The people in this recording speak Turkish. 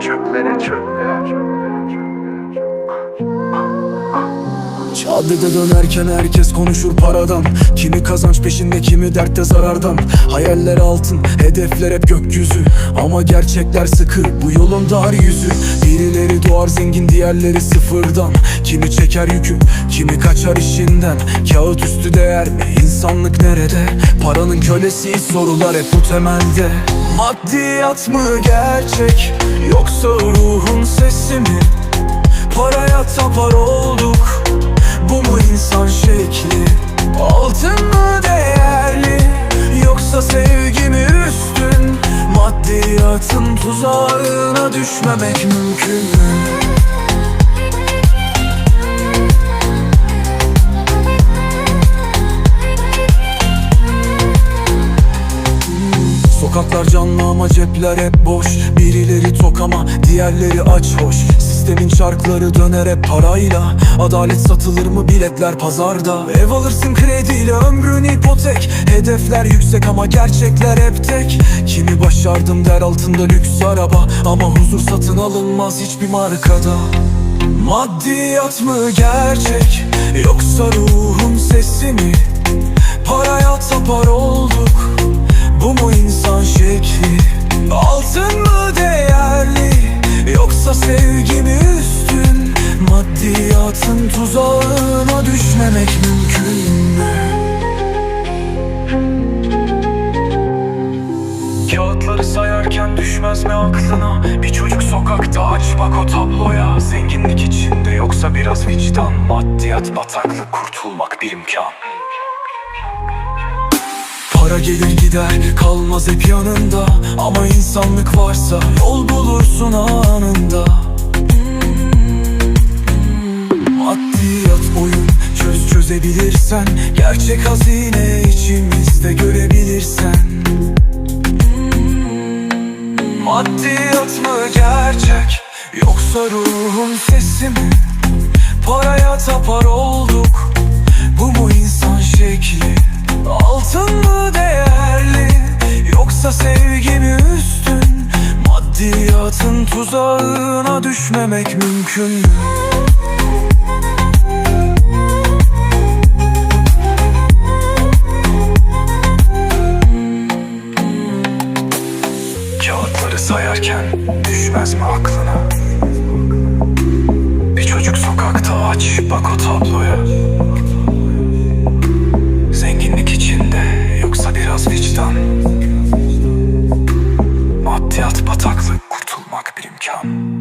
trip, minute trip. Caddede dönerken herkes konuşur paradan. Kimi kazanç peşinde kimi dertte zarardan. Hayaller altın, hedefler hep gökyüzü. Ama gerçekler sıkı, bu yolun dar yüzü. Birileri doğar zengin, diğerleri sıfırdan. Kimi çeker yükü, kimi kaçar işinden. Kağıt üstü değer mi, insanlık nerede? Paranın kölesi sorular hep bu temelde. Maddiyat mı gerçek, yoksa ruhun sesi mi? Paraya tapar mu şekli. Altın mı değerli Yoksa sevgi mi üstün? Maddiyatın tuzağına düşmemek mümkün mü? Sokaklar canlı ama cepler hep boş. Birileri tok ama diğerleri aç hoş Sistemin çarkları döner hep parayla. Adalet satılır mı? Biletler pazarda. Ev alırsın krediyle ömrün ipotek. Hedefler yüksek ama gerçekler hep tek. Kimi başardım der altında lüks araba. Ama huzur satın alınmaz hiçbir markada. Maddiyat mı gerçek? Yoksa ruhun sesi mi? Paraya tapar olduk Maddiyatın tuzağına düşmemek mümkün mü? Kağıtları sayarken düşmez mi aklına? Bir çocuk sokakta aç bak o tabloya. Zenginlik içinde yoksa biraz vicdan. Maddiyat bataklık kurtulmak bir imkan. Para gelir gider kalmaz hep yanında. Ama insanlık varsa yol bulursun anında çözebilirsen Gerçek hazine içimizde görebilirsen Maddiyat mı gerçek yoksa ruhun sesi mi? Paraya tapar olduk bu mu insan şekli? Altın mı değerli yoksa sevgi mi üstün? Maddiyatın tuzağına düşmemek mümkün mü? Sayarken düşmez mi aklına? Bir çocuk sokakta aç bak o tabloya. Zenginlik içinde yoksa biraz vicdan. Maddiyat bataklık kurtulmak bir imkan